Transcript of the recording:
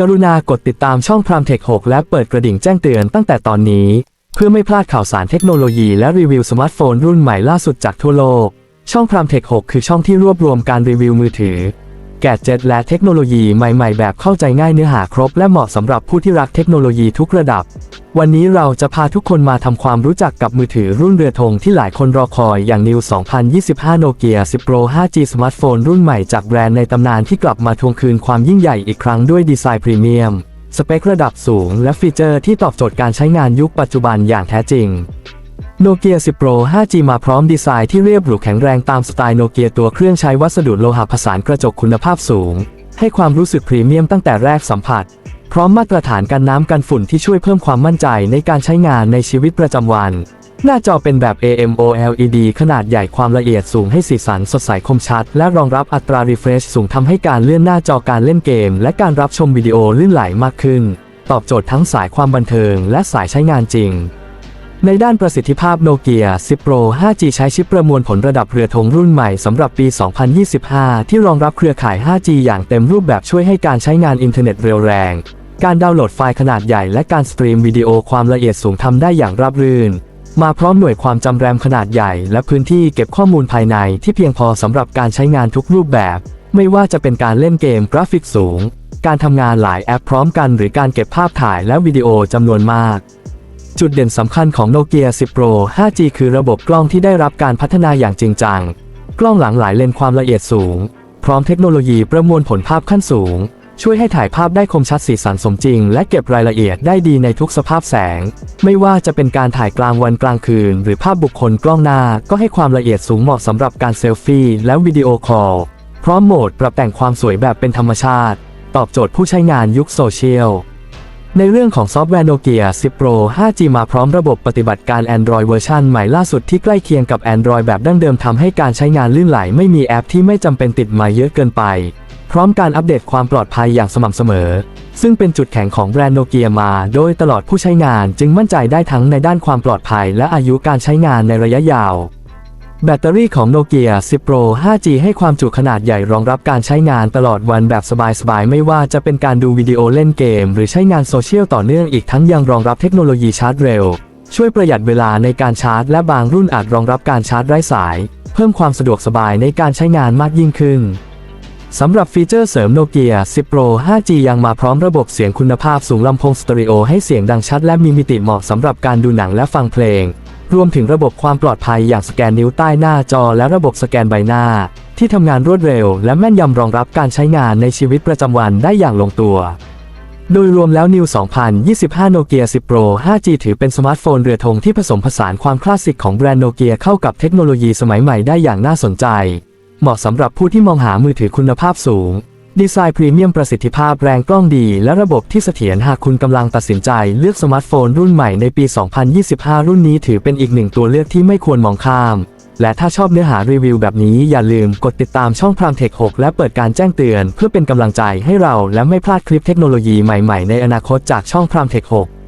กรุณากดติดตามช่องพรามเทค6และเปิดกระดิ่งแจ้งเตือนตั้งแต่ตอนนี้ เพื่อไม่พลาดข่าวสารเทคโนโลยีและรีวิวสมาร์ทโฟนรุ่นใหม่ล่าสุดจากทั่วโลก ช่องพรามเทค6คือช่องที่รวบรวมการรีวิวมือถือ แกดเจ็ตและเทคโนโลยีใหม่ๆ แบบเข้าใจง่ายเนื้อหาครบและเหมาะสำหรับผู้ที่รักเทคโนโลยีทุกระดับ วันนี้เราจะพาทุกคนมาทำความรู้จักกับมือถือรุ่นเรือธงที่หลายคนรอคอยอย่าง New 2025 Nokia 10 Pro 5G สมาร์ทโฟนรุ่นใหม่จากแบรนด์ในตำนานที่กลับมาทวงคืนความยิ่งใหญ่อีกครั้งด้วยดีไซน์พรีเมียม สเปคระดับสูง และฟีเจอร์ที่ตอบโจทย์การใช้งานยุคปัจจุบันอย่างแท้จริง โนเกีย10 Pro 5G มาพร้อมดีไซน์ที่เรียบหรูแข็งแรงตามสไตล์โนเกียตัวเครื่องใช้วัสดุโลหะผสานกระจกคุณภาพสูง ให้ความรู้สึกพรีเมียมตั้งแต่แรกสัมผัส พร้อมมาตรฐานกันน้ำกันฝุ่นที่ช่วยเพิ่มความมั่นใจในการใช้งานในชีวิตประจำวัน หน้าจอเป็นแบบ AMOLED ขนาดใหญ่ความละเอียดสูงให้สีสันสดใสคมชัด และรองรับอัตรา refresh สูงทำให้การเลื่อนหน้าจอการเล่นเกม และการรับชมวิดีโอลื่นไหลมากขึ้น ตอบโจทย์ทั้งสายความบันเทิง และสายใช้งานจริง ในด้านประสิทธิภาพโนเกีย10 Pro 5G ใช้ชิปประมวลผลระดับเรือธงรุ่นใหม่สำหรับปี 2025 ที่รองรับเครือข่าย 5G อย่างเต็มรูปแบบช่วยให้การใช้งานอินเทอร์เน็ตเร็วแรง การดาวน์โหลดไฟล์ขนาดใหญ่และการสตรีมวิดีโอความละเอียดสูงทำได้อย่างราบรื่น มาพร้อมหน่วยความจำแรมขนาดใหญ่ และพื้นที่เก็บข้อมูลภายในที่เพียงพอสำหรับการใช้งานทุกรูปแบบ ไม่ว่าจะเป็นการเล่นเกมกราฟิกสูง การทำงานหลายแอปพร้อมกัน หรือการเก็บภาพถ่ายและวิดีโอจำนวนมาก จุดเด่นสำคัญของ Nokia 10 Pro 5G คือระบบกล้องที่ได้รับการพัฒนาอย่างจริงจัง กล้องหลังหลายเลนความละเอียดสูง พร้อมเทคโนโลยีประมวลผลภาพขั้นสูง ช่วยให้ถ่ายภาพได้คมชัดสีสันสมจริง และเก็บรายละเอียดได้ดีในทุกสภาพแสง ไม่ว่าจะเป็นการถ่ายกลางวันกลางคืน หรือภาพบุคคลกล้องหน้า ก็ให้ความละเอียดสูงเหมาะสำหรับการเซลฟี่และวิดีโอคอล พร้อมโหมดปรับแต่งความสวยแบบเป็นธรรมชาติ ตอบโจทย์ผู้ใช้งานยุคโซเชียล ในเรื่องของซอฟต์แวร์โนเกีย10 Pro 5G มาพร้อมระบบปฏิบัติการ Android เวอร์ชันใหม่ล่าสุดที่ใกล้เคียงกับ Android แบบดั้งเดิมทำให้การใช้งานลื่นไหล ไม่มีแอปที่ไม่จำเป็นติดมาเยอะเกินไป พร้อมการอัปเดตความปลอดภัยอย่างสม่ำเสมอ ซึ่งเป็นจุดแข็งของแบรนด์โนเกียมา โดยตลอดผู้ใช้งานจึงมั่นใจได้ทั้งในด้านความปลอดภัย และอายุการใช้งานในระยะยาว แบตเตอรี่ของโนเกีย10 Pro 5G ให้ความจุขนาดใหญ่รองรับการใช้งานตลอดวันแบบสบายๆ ไม่ว่าจะเป็นการดูวิดีโอเล่นเกม หรือใช้งานโซเชียลต่อเนื่องอีกทั้งยังรองรับเทคโนโลยีชาร์จเร็ว ช่วยประหยัดเวลาในการชาร์จ และบางรุ่นอาจรองรับการชาร์จไร้สาย เพิ่มความสะดวกสบายในการใช้งานมากยิ่งขึ้นสำหรับฟีเจอร์เสริมโนเกีย10 Pro 5G ยังมาพร้อมระบบเสียงคุณภาพสูงลำโพงสเตอริโอให้เสียงดังชัดและมีมิติเหมาะสำหรับการดูหนังและฟังเพลง รวมถึงระบบความปลอดภัยอย่างสแกนนิ้วใต้หน้าจอและระบบสแกนใบหน้า ที่ทำงานรวดเร็ว และแม่นยำรองรับการใช้งานในชีวิตประจำวันได้อย่างลงตัว โดยรวมแล้ว New 2025 Nokia 10 Pro 5G ถือเป็นสมาร์ทโฟนเรือธงที่ผสมผสานความคลาสสิกของแบรนด์โนเกียเข้ากับเทคโนโลยีสมัยใหม่ได้อย่างน่าสนใจ เหมาะสำหรับผู้ที่มองหามือถือคุณภาพสูง ดีไซน์พรีเมียมประสิทธิภาพแรงกล้องดี และระบบที่เสถียรหากคุณกำลังตัดสินใจเลือกสมาร์ทโฟนรุ่นใหม่ในปี 2025 รุ่นนี้ถือเป็นอีกหนึ่งตัวเลือกที่ไม่ควรมองข้าม และถ้าชอบเนื้อหารีวิวแบบนี้อย่าลืมกดติดตามช่องพรามเทค 6 และเปิดการแจ้งเตือน เพื่อเป็นกำลังใจให้เราและไม่พลาดคลิปเทคโนโลยีใหม่ๆ ในอนาคตจากช่องพรามเทค 6